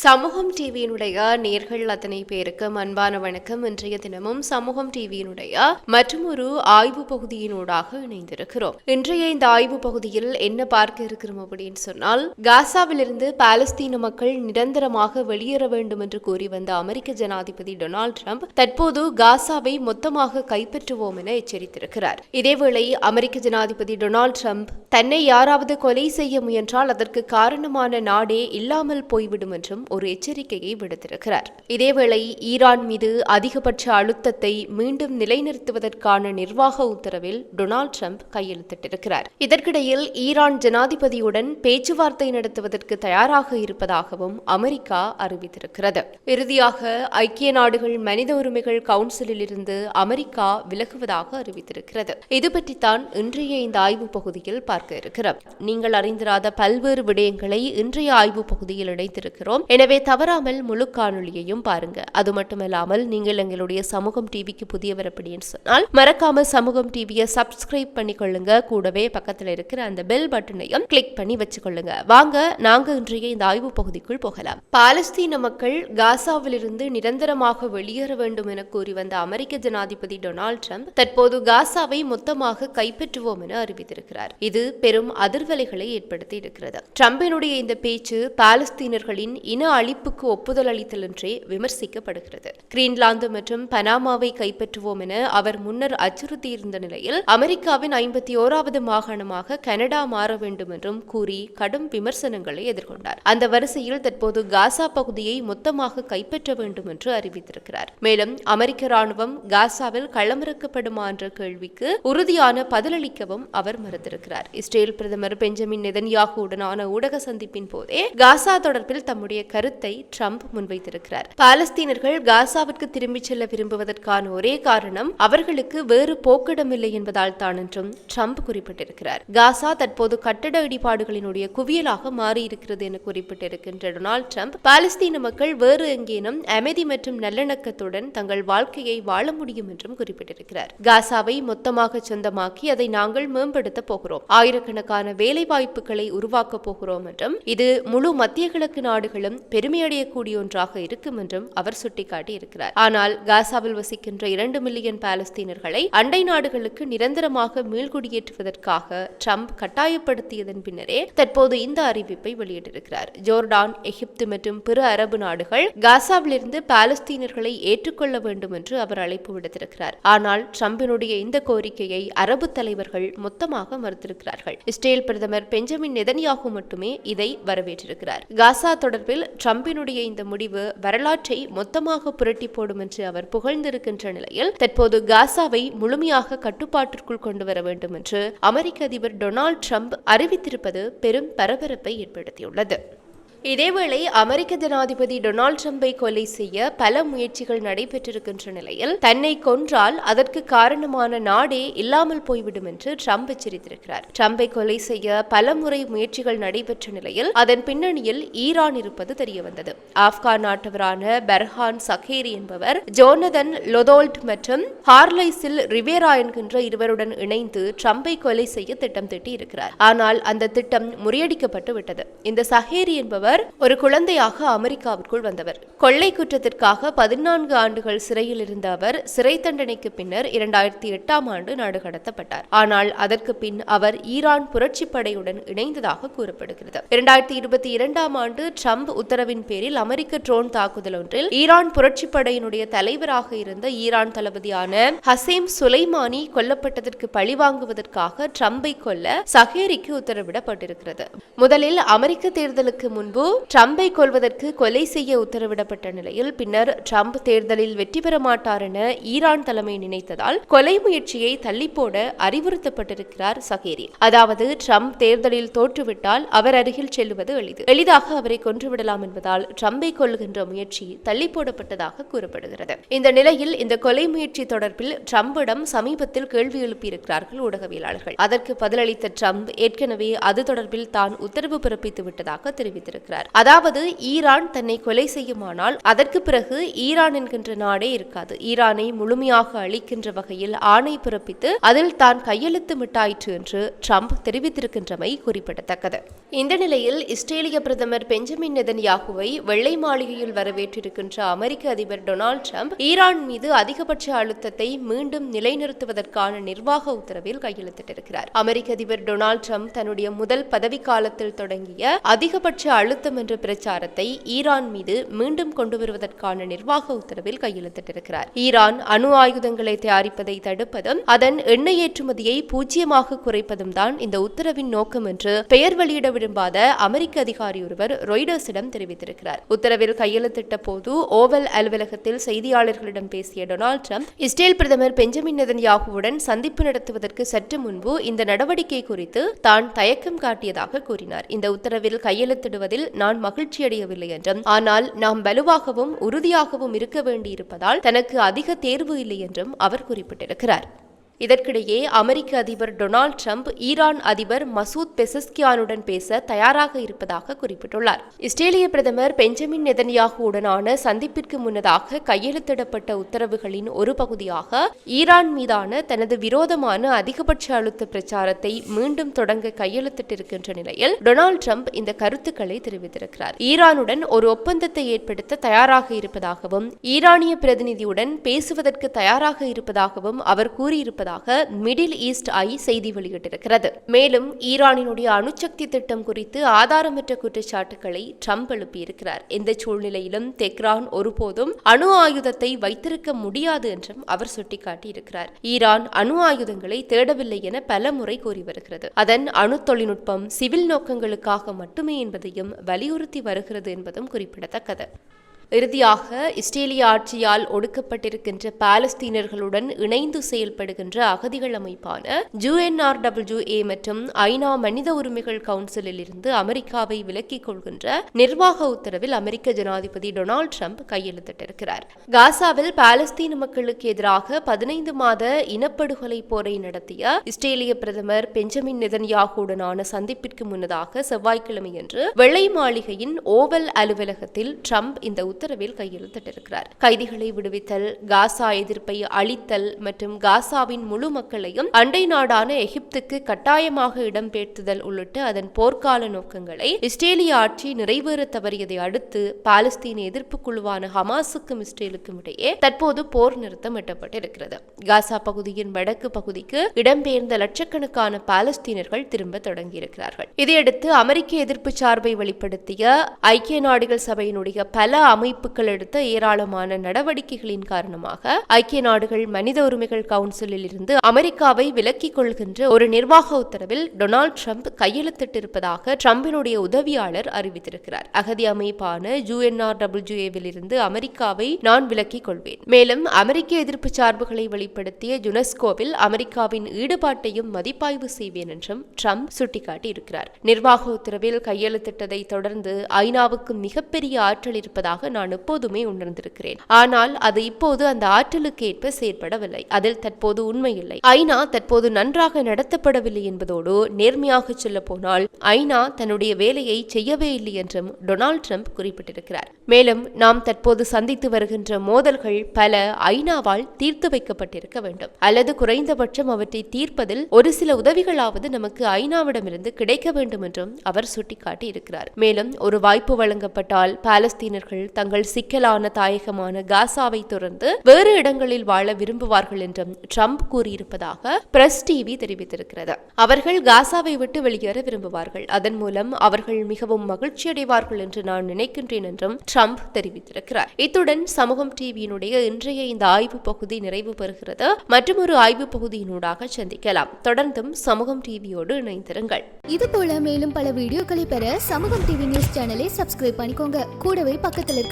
சமூகம் டிவியினுடைய நேர்கள் அத்தனை பேருக்கு அன்பான வணக்கம். இன்றைய தினமும் சமூகம் டிவியினுடைய மற்றும் ஒரு ஆய்வு பகுதியினூடாக இணைந்திருக்கிறோம். இன்றைய இந்த ஆய்வு பகுதியில் என்ன பார்க்க இருக்கிறோம் அப்படின்னு சொன்னால் காசாவிலிருந்து பாலஸ்தீன மக்கள் நிரந்தரமாக வெளியேற வேண்டும் என்று கூறி வந்த அமெரிக்க ஜனாதிபதி டொனால்டு ட்ரம்ப் தற்போது காசாவை மொத்தமாக கைப்பற்றுவோம் என எச்சரித்திருக்கிறார். இதேவேளை அமெரிக்க ஜனாதிபதி டொனால்டு ட்ரம்ப் தன்னை யாராவது கொலை செய்ய முயன்றால் அதற்கு காரணமான நாடே இல்லாமல் போய்விடும் என்றும் ஒரு எச்சரிக்கையை விடுத்திருக்கிறார். இதேவேளை ஈரான் மீது அதிகபட்ச அழுத்தத்தை மீண்டும் நிலைநிறுத்துவதற்கான நிர்வாக உத்தரவில் டொனால்டு ட்ரம்ப் கையெழுத்திட்டிருக்கிறார். இதற்கிடையில் ஈரான் ஜனாதிபதியுடன் பேச்சுவார்த்தை நடத்துவதற்கு தயாராக இருப்பதாகவும் அமெரிக்கா அறிவித்திருக்கிறது. இறுதியாக ஐக்கிய நாடுகள் மனித உரிமைகள் கவுன்சிலில் இருந்து அமெரிக்கா விலகுவதாக அறிவித்திருக்கிறது. இது பற்றித்தான் இன்றைய இந்த ஆய்வு பகுதியில் பார்க்க இருக்கிறோம். நீங்கள் அறிந்திராத பல்வேறு விடயங்களை இன்றைய ஆய்வு பகுதியில் இணைத்திருக்கிறோம். எனவே தவறாமல் முழு காணொலியையும் பாருங்க. அது மட்டுமல்லாமல் நீங்கள் எங்களுடைய சமூகம் டிவிக்கு புதியவர் அப்படின்னு சொன்னால் மறக்காம சமூகம் டிவியை சப்ஸ்கிரைப் பண்ணிக்கொள்ளுங்க. கூடவே பக்கத்தில் இருக்கிற அந்த பெல் பட்டனையும் கிளிக் பண்ணி வச்சுக்கொள்ளுங்க. வாங்க நாங்க இன்றைய இந்த ஆய்வு பகுதிக்குள் போகலாம். பாலஸ்தீன மக்கள் காசாவிலிருந்து நிரந்தரமாக வெளியேற வேண்டும் என கூறி வந்த அமெரிக்க ஜனாதிபதி டொனால்டு ட்ரம்ப் தற்போது காசாவை மொத்தமாக கைப்பற்றுவோம் என அறிவித்திருக்கிறார். இது பெரும் அதிர்வலைகளை ஏற்படுத்தி இருக்கிறது. ட்ரம்பினுடைய இந்த பேச்சு பாலஸ்தீனர்களின் இன அழிப்புக்கு ஒப்புதல் அளித்தல் என்றே விமர்சிக்கப்படுகிறது. கிரீன்லாந்து மற்றும் பனாமாவை கைப்பற்றுவோம் என அவர் முன்னர் அச்சுறுத்தியிருந்த நிலையில் அமெரிக்காவின் ஐம்பத்தி ஓராவது மாகாணமாக கனடா மாற வேண்டும் என்றும் கூறி கடும் விமர்சனங்களை எதிர்கொண்டார். அந்த வரிசையில் தற்போது காசா பகுதியை மொத்தமாக கைப்பற்ற வேண்டும் என்று அறிவித்திருக்கிறார். மேலும் அமெரிக்க ராணுவம் காசாவில் களமிறக்கப்படுமா என்ற கேள்விக்கு உறுதியான பதிலளிக்கவும் அவர் மறுத்திருக்கிறார். இஸ்ரேல் பிரதமர் பெஞ்சமின் நெதன்யாகுவுடனான ஊடக சந்திப்பின் போதே காசா தொடர்பில் தம்முடைய கருத்தை ட்ரம்ப் முன்வைத்திருக்கிறார். பாலஸ்தீனர்கள் காசாவிற்கு திரும்பிச் செல்ல விரும்புவதற்கான ஒரே காரணம் அவர்களுக்கு வேறு போக்கிடமில்லை என்பதால் தான் என்றும் ட்ரம்ப் குறிப்பிட்டிருக்கிறார். காசா தற்போது கட்டட இடிபாடுகளினுடைய குவியலாக மாறியிருக்கிறது என குறிப்பிட்டிருக்கின்ற டொனால்ட் ட்ரம்ப் பாலஸ்தீன மக்கள் வேறு எங்கேனும் அமைதி மற்றும் நல்லிணக்கத்துடன் தங்கள் வாழ்க்கையை வாழ முடியும் என்றும் குறிப்பிட்டிருக்கிறார். காசாவை மொத்தமாக சொந்தமாக்கி அதை நாங்கள் மேம்படுத்த போகிறோம். ஆயிரக்கணக்கான வேலை வாய்ப்புகளை உருவாக்கப் போகிறோம் என்றும் இது முழு மத்திய கிழக்கு நாடுகளும் பெருமையடையக்கூடிய ஒன்றாக இருக்கும் என்றும் அவர் சுட்டிக்காட்டி இருக்கிறார் ஆனால் காசாவில் வசிக்கின்ற இரண்டு மில்லியன் பாலஸ்தீனர்களை அண்டை நாடுகளுக்கு நிரந்தரமாக மீள்குடியேற்றுவதற்காக ட்ரம்ப் கட்டாயப்படுத்தியதன் பின்னரே தற்போது இந்த அறிவிப்பை வெளியிட்டிருக்கிறார். ஜோர்டான் எகிப்து மற்றும் பிற அரபு நாடுகள் காசாவிலிருந்து பாலஸ்தீனர்களை ஏற்றுக்கொள்ள வேண்டும் என்று அவர் அழைப்பு விடுத்திருக்கிறார். ஆனால் ட்ரம்பினுடைய இந்த கோரிக்கையை அரபு தலைவர்கள் மொத்தமாக மறுத்திருக்கிறார்கள். இஸ்ரேல் பிரதமர் பெஞ்சமின் நெதன்யாகு மட்டுமே இதை வரவேற்றிருக்கிறார். காசா தொடர்பில் ட்ரம்பினுடைய இந்த முடிவு வரலாற்றை மொத்தமாக புரட்டி போடும் என்று அவர் புகழ்ந்திருக்கின்ற நிலையில் தற்போது காசாவை முழுமையாக கட்டுப்பாட்டிற்குள் கொண்டு வர வேண்டும் என்று அமெரிக்க அதிபர் டொனால்டு ட்ரம்ப் அறிவித்திருப்பது பெரும் பரபரப்பை ஏற்படுத்தியுள்ளது. இதேவேளை அமெரிக்க ஜனாதிபதி டொனால்டு ட்ரம்பை கொலை செய்ய பல முயற்சிகள் நடைபெற்றிருக்கின்ற நிலையில் தன்னை கொன்றால் அதற்கு காரணமான நாடே இல்லாமல் போய்விடும் என்று ட்ரம்ப் எச்சரித்திருக்கிறார். ட்ரம்பை கொலை செய்ய பல முறை முயற்சிகள் நடைபெற்ற நிலையில் அதன் பின்னணியில் ஈரான் இருப்பது தெரியவந்தது. ஆப்கான் நாட்டவரான பெர்ஹான் சகேரி என்பவர் ஜோனதன் லொதோல்ட் மற்றும் ஹார்லைஸில் ரிவேரா என்கின்ற இருவருடன் இணைந்து ட்ரம்பை கொலை செய்ய திட்டம் திட்டியிருக்கிறார். ஆனால் அந்த திட்டம் முறியடிக்கப்பட்டு விட்டது. இந்த சஹேரி என்பவர் அவர் ஒரு குழந்தையாக அமெரிக்காவிற்குள் வந்தவர். கொள்ளை குற்றத்திற்காக பதினான்கு ஆண்டுகள் சிறையில் இருந்த அவர் சிறை தண்டனைக்கு பின்னர் இரண்டாயிரத்தி எட்டாம் ஆண்டு நாடு கடத்தப்பட்டார். ஆனால் அதற்கு பின் அவர் ஈரான் புரட்சி படையுடன் இணைந்ததாக கூறப்படுகிறது. இரண்டாயிரத்தி இருபத்தி இரண்டாம் ஆண்டு ட்ரம்ப் உத்தரவின் பேரில் அமெரிக்க ட்ரோன் தாக்குதல் ஒன்றில் ஈரான் புரட்சி படையினுடைய தலைவராக இருந்த ஈரான் தளபதியான ஹசீம் சுலைமானி கொல்லப்பட்டதற்கு பழிவாங்குவதற்காக ட்ரம்பை கொல்ல சஹேரிக்கு உத்தரவிடப்பட்டிருக்கிறது. முதலில் அமெரிக்க தேர்தலுக்கு முன்பு ட்ரம்பை கொள்வதற்கு கொலை செய்ய உத்தரவிடப்பட்ட நிலையில் பின்னர் ட்ரம்ப் தேர்தலில் வெற்றி பெற மாட்டார் என ஈரான் தலைமை நினைத்ததால் கொலை முயற்சியை தள்ளிப்போட அறிவுறுத்தப்பட்டிருக்கிறார் சகேரி. அதாவது ட்ரம்ப் தேர்தலில் தோற்றுவிட்டால் அவர் அருகில் செல்லுவது எளிது. எளிதாக அவரை கொன்றுவிடலாம் என்பதால் ட்ரம்பை கொள்கின்ற முயற்சி தள்ளி போடப்பட்டதாக கூறப்படுகிறது. இந்த நிலையில் இந்த கொலை முயற்சி தொடர்பில் ட்ரம்பிடம் சமீபத்தில் கேள்வி எழுப்பியிருக்கிறார்கள் ஊடகவியலாளர்கள். அதற்கு பதிலளித்த ட்ரம்ப் ஏற்கனவே அது தொடர்பில் தான் உத்தரவு பிறப்பித்து விட்டதாக தெரிவித்திருக்கிறார். குறிப்பிட்டிருக்கிறார் அதாவது ஈரான் தன்னை கொலை செய்யுமானால் அதற்கு பிறகு ஈரான் என்கின்ற நாடே இருக்காது. ஈரானை முழுமையாக அழிக்கின்ற வகையில் ஆணை பிறப்பித்து அதில் தான் கையெழுத்து மிட்டாயிற்று என்று ட்ரம்ப் தெரிவித்திருக்கின்றமை குறிப்பிடத்தக்கது. இந்த நிலையில் இஸ்ரேலிய பிரதமர் பெஞ்சமின் நெதன்யாகுவை வெள்ளை மாளிகையில் வரவேற்றிருக்கின்ற அமெரிக்க அதிபர் டொனால்டு ட்ரம்ப் ஈரான் மீது அதிகபட்ச அழுத்தத்தை மீண்டும் நிலைநிறுத்துவதற்கான நிர்வாக உத்தரவில் கையெழுத்திட்டிருக்கிறார். அமெரிக்க அதிபர் டொனால்டு ட்ரம்ப் தன்னுடைய முதல் பதவி காலத்தில் தொடங்கிய அதிகபட்ச அழுத்த அழுத்தம் என்ற பிரச்சாரத்தை ஈரான் மீது மீண்டும் கொண்டு வருவதற்கான நிர்வாக உத்தரவில் கையெழுத்திட்டிருக்கிறார். ஈரான் அணு ஆயுதங்களை தயாரிப்பதை தடுப்பதும் அதன் எண்ணெய் ஏற்றுமதியை பூஜ்ஜியமாக குறைப்பதும் தான் இந்த உத்தரவின் நோக்கம் என்று பெயர் வெளியிட விரும்பாத அமெரிக்க அதிகாரி ஒருவர் ரொய்டர்ஸிடம் தெரிவித்திருக்கிறார். உத்தரவில் கையெழுத்திட்ட போது ஓவல் அலுவலகத்தில் செய்தியாளர்களிடம் பேசிய டொனால்ட் ட்ரம்ப் இஸ்ரேல் பிரதமர் பெஞ்சமின் நெதன்யாகுவுடன் சந்திப்பு நடத்துவதற்கு சற்று முன்பு இந்த நடவடிக்கை குறித்து தான் தயக்கம் காட்டியதாக கூறினார். இந்த உத்தரவில் கையெழுத்திடுவதில் நான் மகிழ்ச்சியடையவில்லை என்றும் ஆனால் நாம் வலுவாகவும் உறுதியாகவும் இருக்க வேண்டியிருப்பதால் தனக்கு அதிக தேர்வு இல்லை என்றும் அவர் குறிப்பிட்டிருக்கிறார். இதற்கிடையே அமெரிக்க அதிபர் டொனால்ட் ட்ரம்ப் ஈரான் அதிபர் மசூத் பெசஸ்கியானுடன் பேச தயாராக இருப்பதாக குறிப்பிட்டுள்ளார். இஸ்ரேலிய பிரதமர் பெஞ்சமின் நெதன்யாகுவுடனான சந்திப்பிற்கு முன்னதாக கையெழுத்திடப்பட்ட உத்தரவுகளின் ஒரு பகுதியாக ஈரான் மீதான தனது விரோதமான அதிகபட்ச அழுத்த பிரச்சாரத்தை மீண்டும் தொடங்க கையெழுத்திட்டிருக்கின்ற நிலையில் டொனால்ட் ட்ரம்ப் இந்த கருத்துக்களை தெரிவித்திருக்கிறார். ஈரானுடன் ஒரு ஒப்பந்தத்தை ஏற்படுத்த தயாராக இருப்பதாகவும் ஈரானிய பிரதிநிதியுடன் பேசுவதற்கு தயாராக இருப்பதாகவும் அவர் கூறியிருப்பதாக மிடில் ஈஸ்ட் ஐ செய்தி வெளியிட்டிருக்கிறது. மேலும் ஈரானினுடைய அணுசக்தி திட்டம் குறித்து ஆதாரமற்ற குற்றச்சாட்டுகளை ட்ரம்ப் எழுப்பியிருக்கிறார். எந்த சூழ்நிலையிலும் தெஹ்ரான் ஒருபோதும் அணு ஆயுதத்தை வைத்திருக்க முடியாது என்றும் அவர் சுட்டிக்காட்டியிருக்கிறார். ஈரான் அணு ஆயுதங்களை தேடவில்லை என பல முறை கூறி வருகிறது. அதன் அணு தொழில்நுட்பம் சிவில் நோக்கங்களுக்காக மட்டுமே என்பதையும் வலியுறுத்தி வருகிறது என்பதும் குறிப்பிடத்தக்கது. இறுதியாக இஸ்ரேலிய ஆட்சியால் ஒடுக்கப்பட்டிருக்கின்ற பாலஸ்தீனர்களுடன் இணைந்து செயல்படுகின்ற அகதிகள் அமைப்பான ஜூஎன்ஆர்டபிள்யூஏ மற்றும் ஐநா மனித உரிமைகள் கவுன்சிலில் இருந்து அமெரிக்காவை விலக்கிக் கொள்கின்ற நிர்வாக உத்தரவில் அமெரிக்க ஜனாதிபதி டொனால்டு ட்ரம்ப் கையெழுத்திட்டிருக்கிறார். காசாவில் பாலஸ்தீன மக்களுக்கு எதிராக பதினைந்து மாத இனப்படுகொலை போரை நடத்திய இஸ்ரேலிய பிரதமர் பெஞ்சமின் நெதன்யாகுவுடனான சந்திப்பிற்கு முன்னதாக செவ்வாய்க்கிழமையன்று வெள்ளை மாளிகையின் ஓவல் அலுவலகத்தில் ட்ரம்ப் இந்த உத்தரவில் கையெழுத்திட்டிருக்கிறார். கைதிகளை விடுவித்தல் காசா எதிர்ப்பை அழித்தல் மற்றும் காசாவின் முழு மக்களையும் அண்டை நாடான எகிப்துக்கு கட்டாயமாக இடம்பெயர்த்துதல் உள்ளிட்ட அதன் போர்க்கால நோக்கங்களை இஸ்ரேலிய ஆட்சி நிறைவேற தவறியதை அடுத்து பாலஸ்தீன எதிர்ப்பு குழுவான ஹமாஸுக்கும் இஸ்ரேலுக்கும் இடையே தற்போது போர் நிறுத்தம் எட்டப்பட்டிருக்கிறது. காசா பகுதியின் வடக்கு பகுதிக்கு இடம்பெயர்ந்த லட்சக்கணக்கான பாலஸ்தீனர்கள் திரும்ப தொடங்கியிருக்கிறார்கள். இதையடுத்து அமெரிக்க எதிர்ப்பு சார்பை வெளிப்படுத்திய ஐக்கிய நாடுகள் சபையினுடைய பல அமை அமைப்புகள் எடுத்த ஏராளமான நடவடிக்கைகளின் காரணமாக ஐக்கிய நாடுகள் மனித உரிமைகள் கவுன்சிலில் இருந்து அமெரிக்காவை விலக்கிக் கொள்கின்ற ஒரு நிர்வாக உத்தரவில் டொனால்டு ட்ரம்ப் கையெழுத்திட்டிருப்பதாக ட்ரம்பினுடைய உதவியாளர் அறிவித்திருக்கிறார். அகதி அமைப்பான யுஎன்ஆர்டபிள்யூஏவில் இருந்து அமெரிக்காவை நான் விலக்கிக் கொள்வேன். மேலும் அமெரிக்க எதிர்ப்பு சார்புகளை வெளிப்படுத்திய யுனெஸ்கோவில் அமெரிக்காவின் ஈடுபாட்டையும் மதிப்பாய்வு செய்வேன் என்றும் ட்ரம்ப் சுட்டிக்காட்டியிருக்கிறார். நிர்வாக உத்தரவில் கையெழுத்திட்டதை தொடர்ந்து ஐநாவுக்கு மிகப்பெரிய ஆற்றல் இருப்பதாக நான் எப்போதுமே உணர்ந்திருக்கிறேன். ஆனால் அது இப்போது அந்த ஆற்றலுக்கு ஏற்ப செயற்படவில்லை. அதில் தற்போது உண்மையில்லை. ஐநா தற்போது நன்றாக நடத்தப்படவில்லை என்பதோடு நேர்மையாக சொல்ல போனால் ஐநா தன்னுடைய வேலையை செய்யவே இல்லை என்றும் டொனால்ட் ட்ரம்ப் குறிப்பிட்டிருக்கிறார். மேலும் நாம் தற்போது சந்தித்து வருகின்ற மோதல்கள் பல ஐநாவால் தீர்த்து வைக்கப்பட்டிருக்க வேண்டும். அல்லது குறைந்தபட்சம் அவற்றை தீர்ப்பதில் ஒரு சில உதவிகளாவது நமக்கு ஐநாவிடமிருந்து கிடைக்க வேண்டும் என்றும் அவர் சுட்டிக்காட்டி இருக்கிறார் மேலும் ஒரு வாய்ப்பு வழங்கப்பட்டால் பாலஸ்தீனர்கள் தங்கள் சிக்கலான தாயகமான காசாவை தொடர்ந்து வேறு இடங்களில் வாழ விரும்புவார்கள் என்றும் ட்ரம்ப் கூறியிருப்பதாக பிரஸ் டிவி தெரிவித்திருக்கிறது. அவர்கள் காசாவை விட்டு வெளியேற விரும்புவார்கள். அதன் மூலம் அவர்கள் மிகவும் மகிழ்ச்சியடைவார்கள் என்று நான் நினைக்கின்றேன் என்றும் ட்ரம்ப் தெரிவித்திருக்கிறார். இத்துடன் சமூகம் டிவியினுடைய இன்றைய இந்த ஆய்வு பகுதி நிறைவு பெறுகிறது. மற்றும் ஒரு ஆய்வு பகுதியினூடாக சந்திக்கலாம். தொடர்ந்தும் சமூகம் டிவியோடு இணைந்திருங்கள். இது போல மேலும் பல வீடியோக்களை பெற சமூகம் டிவி நியூஸ் சேனலை சப்ஸ்கிரைப் பண்ணிக்கோங்க. கூடவே பக்கத்தில் இருக்க